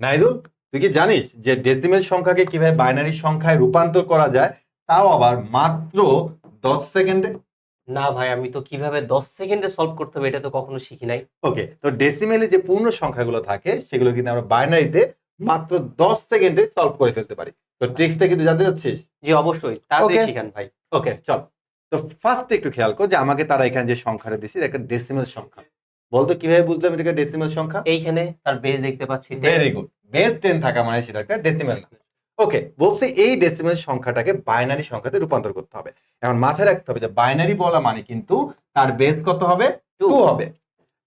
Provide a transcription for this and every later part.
নাইদুল তুই কি জানিস যে ডেসিমেল সংখ্যাকে কীভাবে বাইনারি সংখ্যায় রূপান্তর করা যায় তাও আবার মাত্র দশ সেকেন্ডে? না ভাই আমি তো কীভাবে দশ সেকেন্ডে সলভ করতে হবে এটা তো কখনো শিখি নাই। ওকে তো ডেসিমেলে যে পূর্ণ সংখ্যাগুলো থাকে সেগুলো কিন্তু আমরা বাইনারিতে মাত্র দশ সেকেন্ডে সলভ করে ফেলতে পারি। তো ট্রিক্সটা কিন্তু জানতে চাচ্ছিস? জি অবশ্যই। তাড়াতাড়ি. শিখান ভাই। ওকে চল। তো ফার্স্ট একটু খেয়াল কর যে আমাকে তারা এখানে যে সংখ্যাটা এটা একটা ডেসিমেল সংখ্যা। বলতো কীভাবে বুঝলাম এটা একটা ডেসিমেল সংখ্যা? এইখানে তার বেস দেখতে পাচ্ছি ভেরি গুড বেস টেন থাকা মানে সেটা একটা ডেসিমেল ওকে বলছে এই ডেসিমেল সংখ্যাটাকে বাইনারি সংখ্যাতে রূপান্তর করতে হবে। এখন মাথায় রাখতে হবে যে বাইনারি বলা মানে কিন্তু তার বেস কত হবে? টু হবে।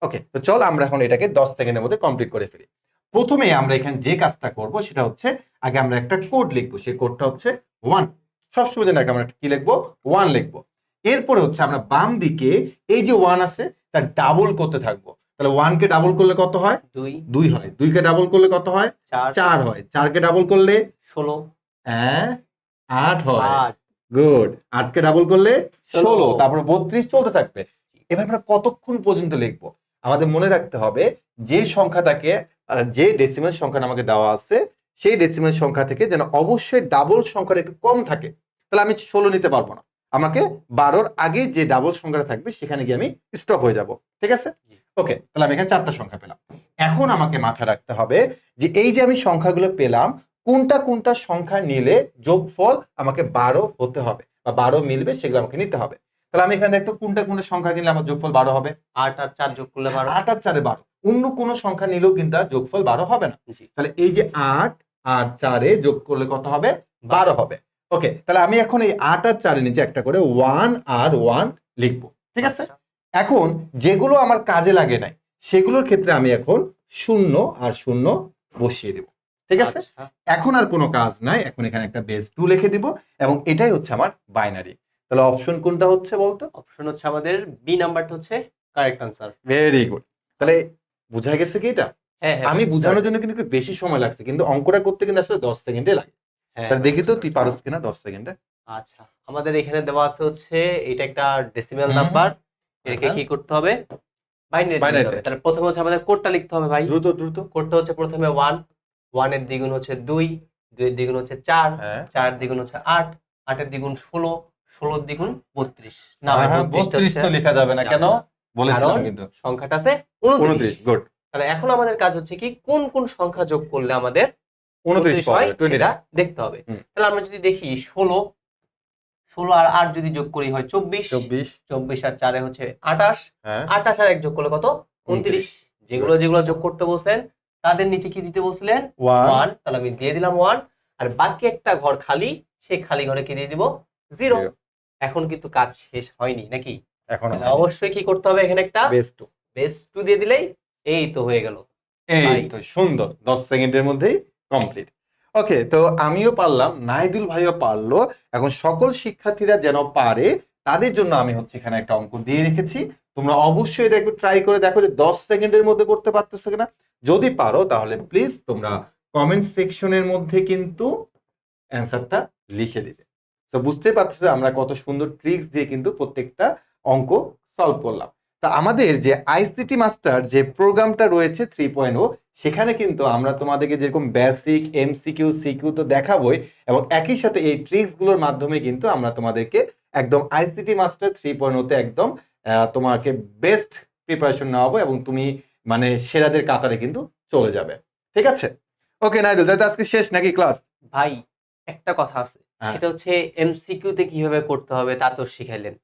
ওকে তো চল আমরা এখন এটাকে দশ সেকেন্ডের মধ্যে কমপ্লিট করে ফেলি। প্রথমে আমরা এখানে যে কাজটা করব সেটা হচ্ছে আগে আমরা একটা কোড লিখব। সেই কোডটা হচ্ছে ওয়ান সবসময় জন্য আমরা কি লিখব? ওয়ান লিখব। এরপরে হচ্ছে আমরা বাম দিকে এই যে ওয়ান আছে তার ডাবল করতে থাকব। তাহলে ওয়ানকে ডাবল করলে কত হয়? দুই। দুই হয়। দুইকে ডাবল করলে কত হয়? চার। হয়। চার চারকে ডাবল করলে? ষোলো। হ্যাঁ আট হয়। আট। গুড আটকে ডাবল করলে ষোলো। তারপরে বত্রিশ চলতে থাকবে। এবার আমরা কতক্ষণ পর্যন্ত লিখব? আমাদের মনে রাখতে হবে যে সংখ্যাটাকে যে ডেসিমেল সংখ্যা আমাকে দেওয়া আছে সেই ডেসিমেল সংখ্যা থেকে যেন অবশ্যই ডাবল সংখ্যাটা একটু কম থাকে। তাহলে আমি ষোলো নিতে পারব না। আমাকে বারোর আগে যে ডাবল সংখ্যাটা থাকবে সেখানে গিয়ে আমি স্টপ হয়ে যাব। ঠিক আছে? ওকে তাহলে আমি এখানে চারটা সংখ্যা পেলাম। এখন আমাকে মাথায় রাখতে হবে যে এই যে আমি সংখ্যাগুলো পেলাম কোনটা কোনটা সংখ্যা নিলে যোগফল আমাকে বারো হতে হবে বা বারো মিলবে সেগুলো আমাকে নিতে হবে। তাহলে আমি এখানে দেখতো কোনটা কোনটা সংখ্যা কিনলে আমার যোগফল বারো হবে? আট আর চার যোগ করলে বারো। আট আর চারে বারো। অন্য কোনো সংখ্যা নিলেও কিন্তু আর যোগফল বারো হবে না। তাহলে এই যে আট আর চারে যোগ করলে কত হবে? বারো হবে। ওকে তাহলে আমি এখন এই আট আর চারের নিচে একটা করে ওয়ান আর ওয়ান লিখব ঠিক আছে? আচ্ছা। এখন যেগুলো আমার কাজে লাগে নাই সেগুলোর ক্ষেত্রে আমি এখন শূন্য আর শূন্য বসিয়ে দেব ঠিক আছে? আচ্ছা। এখন আর কোনো কাজ নাই এখন এখানে একটা বেস টু লিখে দিব এবং এটাই হচ্ছে আমার বাইনারি তাহলে অপশন কোনটা হচ্ছে বলতো? অপশন হচ্ছে আমাদের বি নাম্বারটা হচ্ছে কারেক্ট আনসার ভেরি গুড তাহলে বোঝা গেছে কি এটা? হ্যাঁ হ্যাঁ আমি বোঝানোর জন্য কিন্তু একটু বেশি সময় লাগছে কিন্তু অঙ্কটা করতে কিন্তু আসলে দশ সেকেন্ডে লাগে। তাহলে দেখি তো তুই পারস কিনা দশ সেকেন্ডে আচ্ছা আমাদের এখানে দেওয়া আছে হচ্ছে এটা একটা ডেসিমাল নাম্বার এটাকে আচ্ছা। কি করতে হবে? বাইনারি হবে। তাহলে প্রথমে হচ্ছে আমাদের কোডটা লিখতে হবে ভাই। দ্রুত দ্রুত। কোডটা হচ্ছে প্রথমে ওয়ান ওয়ানের দ্বিগুণ হচ্ছে দুই দুইয়ের দ্বিগুণ হচ্ছে চার হ্যাঁ। চার দ্বিগুণ হচ্ছে আট আটের দ্বিগুণ ষোলো ষোলোর দ্বিগুণ বত্রিশ। না ভাই হ্যাঁ, বত্রিশ তো লেখা যাবে না কেন? বলেছিলাম কিন্তু। সংখ্যাটা আছে উনত্রিশ। গুড তাহলে এখন আমাদের কাজ হচ্ছে কি কোন কোন সংখ্যা যোগ করলে আমাদের উনত্রিশ হয় সেটা দেখতে হবে। তাহলে আমরা যদি দেখি ষোলো ষোলো আর আট যদি যোগ করি হয় চব্বিশ। চব্বিশ। চব্বিশ আর চারে হচ্ছে আঠাশ। হ্যাঁ। আঠাশ আর এক যোগ করলে কত? উনত্রিশ। যেগুলো যেগুলো যোগ করতে বসলেন তাদের নিচে কি দিতে বসলেন ওয়ান ওয়ান তাহলে আমি দিয়ে দিলাম ওয়ান আর বাকি একটা ঘর খালি সেই খালি ঘরে কি দিয়ে দিব? জিরো এখন কিন্তু কাজ শেষ হয়নি নাকি? এখন অবশ্যই কি করতে হবে এখানে একটা? বেস টু বেস টু দিয়ে দিলেই এই তো হয়ে গেল। এই তো সুন্দর। দশ সেকেন্ডের মধ্যেই কমপ্লিট ওকে তো আমিও পারলাম নাইদুল ভাইও পারল। এখন সকল শিক্ষার্থীরা যেন পারে, তাদের জন্য আমি হচ্ছে এখানে একটা অঙ্ক দিয়ে রেখেছি। তোমরা অবশ্যই এটা একটু ট্রাই করে দেখো যে দশ সেকেন্ডের মধ্যে করতে পারতেছো কিনা। যদি পারো, তাহলে প্লিজ তোমরা কমেন্ট সেকশনের মধ্যে কিন্তু অ্যান্সারটা লিখে দিবে। তো বুঝতে পারছ আমরা কত সুন্দর ট্রিক্স দিয়ে কিন্তু প্রত্যেকটা অঙ্ক সলভ করলাম। তা আমাদের যে আইসিটি মাস্টার যে প্রোগ্রামটা রয়েছে থ্রি পয়েন্ট সেখানে কিন্তু আমরা তোমাদেরকে যেরকম বেসিক এমসিকিউ সিকিউ তো দেখাবোই এবং একই সাথে এই ট্রিক্সগুলোর মাধ্যমে কিন্তু আমরা তোমাদেরকে একদম আইসিটি মাস্টার থ্রি পয়েন্ট একদম তোমাকে বেস্ট প্রিপারেশন নেওয়াবো এবং তুমি মানে সেরাদের কাতারে কিন্তু চলে যাবে। ঠিক আছে? ওকে নাইদুল তাহলে তো আজকে শেষ নাকি ক্লাস ভাই একটা কথা আছে। হ্যাঁ। সেটা হচ্ছে এমসিকিউ তে কীভাবে করতে হবে তা তো শিখাইলেন।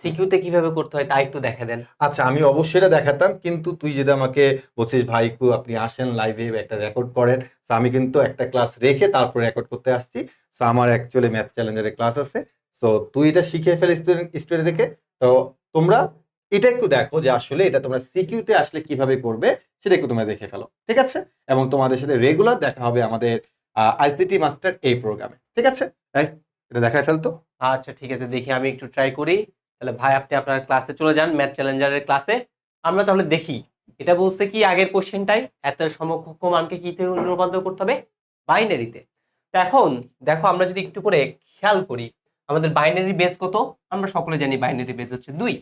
সিকিউ তে কীভাবে করতে হয় তা একটু দেখা দেন। আচ্ছা আমি অবশ্যই এটা দেখাতাম কিন্তু তুই যদি আমাকে বলছিস ভাই একটু আপনি আসেন লাইভে একটা রেকর্ড করেন। তো আমি কিন্তু একটা ক্লাস রেখে তারপর রেকর্ড করতে আসছি। তো আমার অ্যাকচুয়ালি ম্যাথ চ্যালেঞ্জারের ক্লাস আছে। সো তুই এটা শিখে ফেল স্টুডেন্ট স্টুডেন্ট দেখে। তো তোমরা এটা একটু দেখো যে আসলে এটা তোমরা সিকিউতে আসলে কীভাবে করবে সেটা একটু তোমরা দেখে ফেলো ঠিক আছে? এবং তোমাদের সাথে রেগুলার দেখা হবে আমাদের আইসিটি মাস্টার এই প্রোগ্রামে ঠিক আছে? এটা দেখায় ফেলতো আচ্ছা ঠিক আছে দেখি আমি একটু ট্রাই করি। তাহলে ভাই, আপনি আপনার ক্লাসে চলে যান ম্যাথ চ্যালেঞ্জারের ক্লাসে আমরা তাহলে দেখি, এটা বলছে কি আগের কোশ্চেনটাই এত সমকক্ষ মানকে কিতে রূপান্তর করতে হবে? বাইনারিতে তো। এখন, দেখো, আমরা যদি একটু করে খেয়াল করি, আমাদের বাইনারি বেস কত? আমরা সকলে জানি বাইনারি বেস হচ্ছে দুই।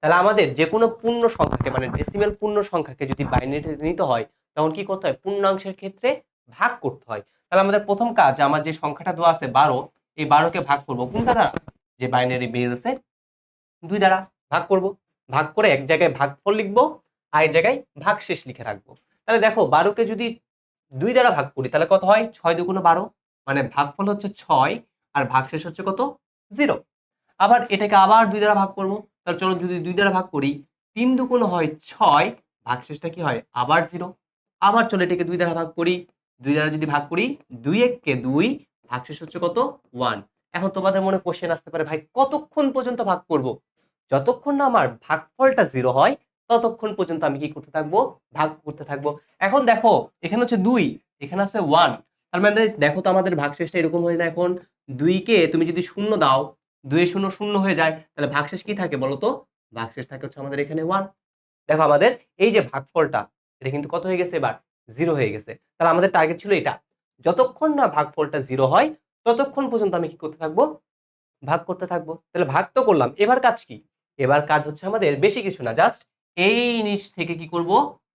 তাহলে আমাদের যে কোনো পূর্ণ সংখ্যাকে মানে ডেসিমেল পূর্ণ সংখ্যাকে যদি বাইনারিতে নিতে হয়, তখন কি করতে হয়? পূর্ণাংশের ক্ষেত্রে ভাগ করতে হয়। তাহলে আমাদের প্রথম কাজ, আমার যে সংখ্যাটা দেওয়া আছে বারো, এই বারোকে ভাগ করব। কোনটা? দ্বারা যে বাইনারি বেজ আছে দুই দ্বারা ভাগ করব, ভাগ করে এক জায়গায় ভাগফল লিখব, আর এক জায়গায় ভাগশেষ লিখে রাখব। তাহলে দেখো বারোকে যদি দুই দ্বারা ভাগ করি, তাহলে কত হয়? ছয় দুগুণ বারো মানে ভাগফল হচ্ছে ছয়, আর ভাগশেষ হচ্ছে কত? জিরো। আবার এটাকে আবার দুই দ্বারা ভাগ করব, তাহলে চলো যদি দুই দ্বারা ভাগ করি, তিন দুগুণ হয় ছয়, ভাগশেষটা কি হয়? আবার জিরো। আবার চলো এটাকে দুই দ্বারা ভাগ করি, দুই দ্বারা যদি ভাগ করি, দুই এককে দুই, ভাগশেষ হচ্ছে কত? ওয়ান। এখন তোমাদের মনে কোশ্চেন আসতে পারে, ভাই, কতক্ষণ পর্যন্ত ভাগ করব? যতক্ষণ না আমার ভাগফলটা জিরো হয়, ততক্ষণ পর্যন্ত আমি কি করতে থাকব? ভাগ করতে থাকব। এখন দেখো, এখানে হচ্ছে দুই, এখানে আছে ওয়ান তার মানে দেখো তো আমাদের ভাগশেষটা এরকম হয়ে যায় এখন। দুইকে তুমি যদি শূন্য দাও, দুই শূন্য শূন্য হয়ে যায়, তাহলে ভাগশেষ কি থাকে বলো তো? ভাগশেষ থাকে হচ্ছে আমাদের এখানে ওয়ান দেখো আমাদের এই যে ভাগফলটা, এটা কিন্তু কত হয়ে গেছে এবার? জিরো হয়ে গেছে। তাহলে আমাদের টার্গেট ছিল এটা। যতক্ষণ না ভাগফলটা জিরো হয় ততক্ষণ পর্যন্ত আমি কি করতে থাকব? ভাগ করতে থাকব। তাহলে ভাগ তো করলাম। এবার কাজ কি? এবার কাজ হচ্ছে আমাদের বেশি কিছু না জাস্ট এই নিচ থেকে কি করব?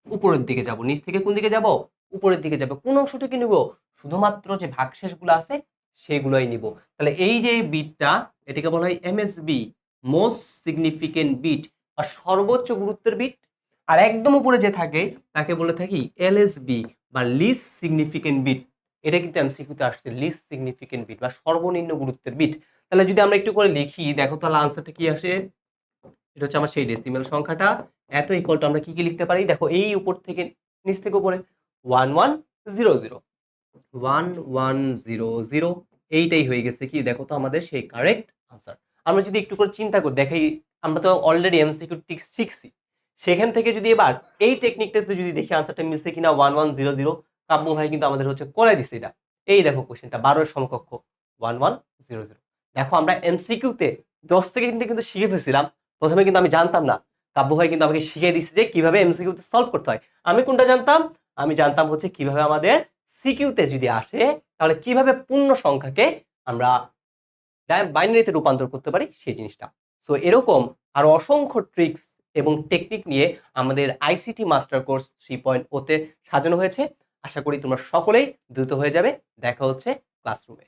উপরের দিকে যাব। নিচ থেকে কোন দিকে যাব? উপরের দিকে যাব। কোন অংশটুকু নিব? শুধুমাত্র যে ভাগশেষগুলো আছে, সেগুলোই নিব। তাহলে এই যে বিটটা, এটাকে বলা হয় এমএসবি মোস্ট সিগনিফিকেন্ট বিট বা সর্বোচ্চ গুরুত্বের বিট। আর একদম উপরে যে থাকে, তাকে বলে থাকি এলএসবি বা লিস সিগনিফিকেন্ট বিট এটা কিন্তু এমসিকিউতে আসছে লিস সিগনিফিকেন্ট বিট বা সর্বনিম্ন গুরুত্বের বিট তাহলে যদি আমরা একটু করে লিখি, দেখো তাহলে আনসারটা কি আসে? এটা হচ্ছে আমার সেই ডেসিমেল সংখ্যাটা। এত ইকুয়াল টু আমরা কি কি লিখতে পারি? দেখো এই উপর থেকে, নিচ থেকে উপরে। One one zero zero one one zero zero এইটাই হয়ে গেছে কি? দেখো তো আমাদের সেই কারেক্ট আনসার আমরা যদি একটু করে চিন্তা করি দেখাই আমরা তো অলরেডি এমসিকিউ শিখছি। সেখান থেকে যদি এবার এই টেকনিকটাতে যদি দেখি আনসারটা মিলছে কিনা one one zero zero Kabya ভাই কিন্তু আমাদের হচ্ছে করে দিচ্ছে এটা। এই দেখো কোশ্চেনটা বারোর সমকক্ষ ওয়ান ওয়ান জিরো জিরো দেখো আমরা এমসিকিউতে দশ থেকে কিন্তু কিন্তু শিখে ফেলছিলাম। প্রথমে কিন্তু আমি জানতাম না। কাব্য ভাই কিন্তু আমাকে শিখিয়ে দিচ্ছে যে কীভাবে এমসিকিউতে সলভ করতে হয়। আমি কোনটা জানতাম? আমি জানতাম হচ্ছে কীভাবে আমাদের সিকিউতে যদি আসে, তাহলে কীভাবে পূর্ণ সংখ্যাকে আমরা বাইনারিতে রূপান্তর করতে পারি সেই জিনিসটা। সো এরকম আরও অসংখ্য ট্রিক্স এবং টেকনিক নিয়ে আমাদের ICT master course three point ওতে সাজানো হয়েছে। আশা করি তোমরা সকলেই দ্রুত হয়ে যাবে। দেখা হচ্ছে ক্লাসরুমে